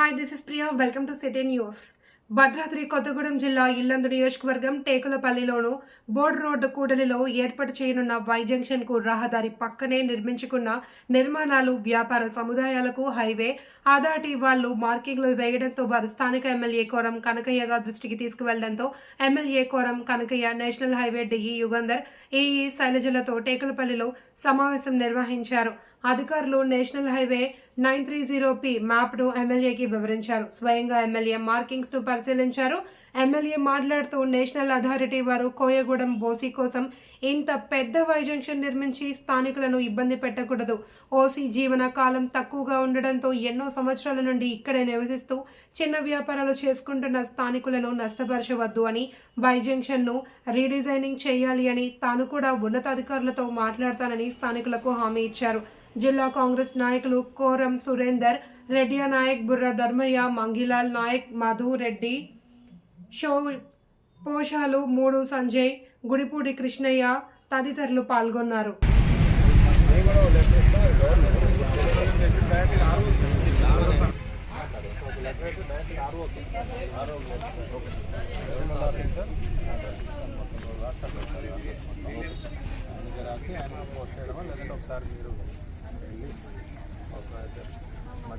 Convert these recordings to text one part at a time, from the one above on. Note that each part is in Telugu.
Hi this is Priya welcome to city news Bhadradri Kothagudem జిల్లా ఇల్లందు నియోజకవర్గం టేకులపల్లిలోను బోర్డు రోడ్డు కూడలిలో ఏర్పాటు చేయనున్న వై జంక్షన్కు రహదారి పక్కనే నిర్మించుకున్న నిర్మాణాలు వ్యాపార సముదాయాలకు హైవే ఆదాటి వాళ్ళు మార్కింగ్లు వేయడంతో వారు స్థానిక ఎమ్మెల్యే కోరం కనకయ్యగా దృష్టికి తీసుకువెళ్ళడంతో MLA Koram Kanakaiah national highway DE Yugandhar AE శైలజలతో టేకులపల్లిలో సమావేశం నిర్వహించారు. అధికారులు national highway nine three zero P మ్యాప్ను ఎమ్మెల్యేకి వివరించారు. స్వయంగా ఎమ్మెల్యే మార్కింగ్స్ను పరిశీలించారు. ఎమ్మెల్యే మాట్లాడుతూ నేషనల్ అథారిటీ వారు కోయగూడెం బోసి కోసం ఇంత పెద్ద వై జంక్షన్ నిర్మించి స్థానికులను ఇబ్బంది పెట్టకూడదు. ఓసీ జీవన కాలం తక్కువగా ఉండడంతో ఎన్నో సంవత్సరాల నుండి ఇక్కడే నివసిస్తూ చిన్న వ్యాపారాలు చేసుకుంటున్న స్థానికులను నష్టపరచవద్దు అని వై జంక్షన్ను రీడిజైనింగ్ చేయాలి అని తాను కూడా ఉన్నతాధికారులతో మాట్లాడతానని స్థానికులకు హామీ ఇచ్చారు. జిల్లా కాంగ్రెస్ నాయకులు కోరం సురేందర్ రెడ్డియా నాయక్ బుర్ర ధర్మయ్య మంగిలాల్ నాయక్ మధు రెడ్డి షో పోషాలు మూడు సంజయ్ గుడిపూడి కృష్ణయ్య తదితరులు పాల్గొన్నారు. ఒకసారి మీరు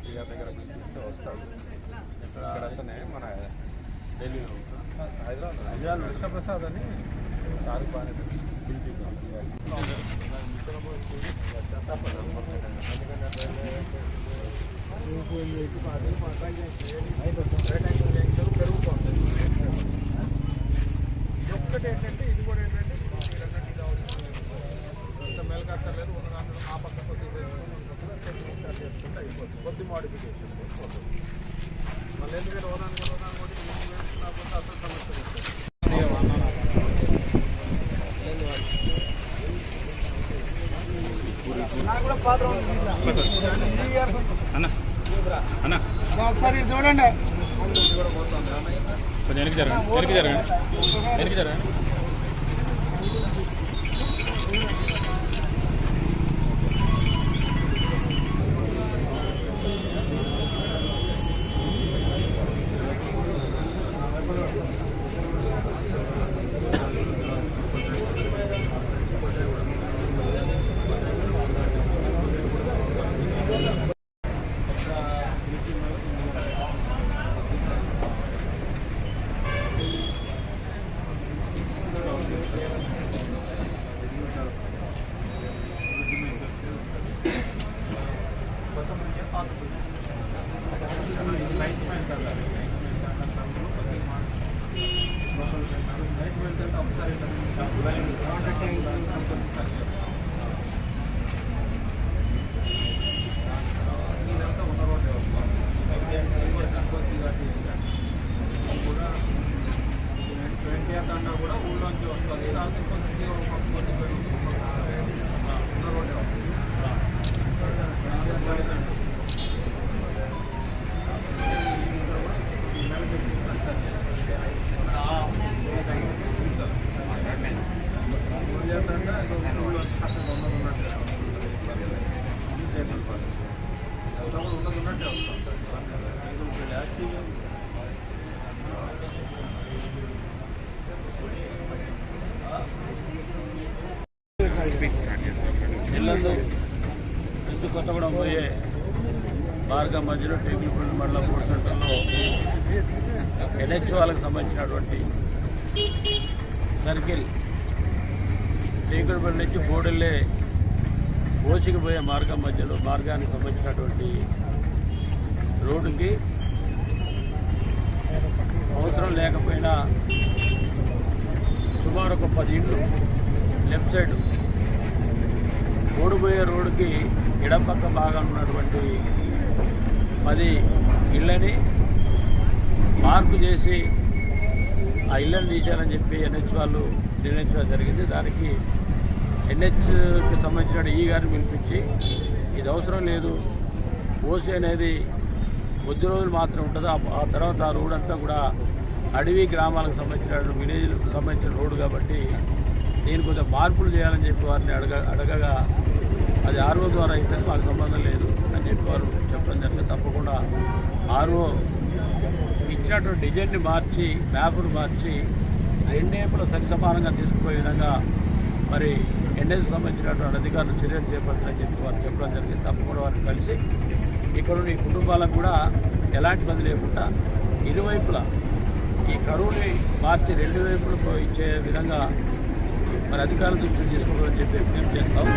మంత్రి గారి దగ్గర పిలిపిస్తే వస్తాడు ఇక్కడ అతనే మన ఢిల్లీలో ఉంటాడు. హైదరాబాద్ హైదరాబాద్ కృష్ణప్రసాద్ అని సార్ బాగానే పెరుగుతుంది ఒకసారి చూడండి. కొంచెం వెనక్కి జరగండి వెనక్కి జరగండి. వెనక్కి జరగండి. ఇల్లందు కొత్తగూడెం పోయే మార్గం మధ్యలో టేకులపల్లి మండలం మూడు సెంటర్లో ఎన్హెచ్ వాళ్ళకి సంబంధించినటువంటి సర్కిల్ టేకులపల్లి నుంచి బోడెల్లే ఓచికి పోయే మార్గం మధ్యలో మార్గానికి సంబంధించినటువంటి రోడ్డుకి అవసరం లేకపోయినా సుమారు ఒక పది ఇండ్లు లెఫ్ట్ సైడ్ ఓడిపోయే రోడ్డుకి ఎడం పక్క భాగం ఉన్నటువంటి పది ఇళ్ళని మార్పు చేసి ఆ ఇళ్ళని తీశారని చెప్పి ఎన్హెచ్ వాళ్ళు నిర్ణయించడం జరిగింది. దానికి ఎన్హెచ్కి సంబంధించిన ఈ గారిని పిలిపించి ఇది అవసరం లేదు. ఓసీ అనేది కొద్ది రోజులు మాత్రం ఉంటుంది. ఆ- ఆ తర్వాత ఆ రోడ్ అంతా కూడా అడవి గ్రామాలకు సంబంధించిన విలేజ్లకు సంబంధించిన రోడ్డు కాబట్టి నేను కొంచెం మార్పులు చేయాలని చెప్పి వారిని అడగ అడగగా అది ఆర్ఓ ద్వారా అయితే మాకు సంబంధం లేదు అని చెప్పి వారు చెప్పడం జరిగింది. తప్పకుండా ఆర్ఓ ఇచ్చినటువంటి డిజైన్ని మార్చి మ్యాప్ను మార్చి రెండేపుల సరిసమానంగా తీసుకుపోయే విధంగా మరి ఎన్ఎస్ సంబంధించినటువంటి అధికారులు చర్యలు చేపట్టాలని చెప్పి వారు చెప్పడం జరిగింది. తప్పకుండా వారిని కలిసి ఇక్కడ ఉన్న ఈ కుటుంబాలకు కూడా ఎలాంటి ఇబ్బంది లేకుండా ఇరువైపులా ఈ కరువుని మార్చి రెండు వైపులకు ఇచ్చే విధంగా మరి అధికారుల దృష్టికి తీసుకోవాలని చెప్పి విజ్ఞప్తి చేస్తాం.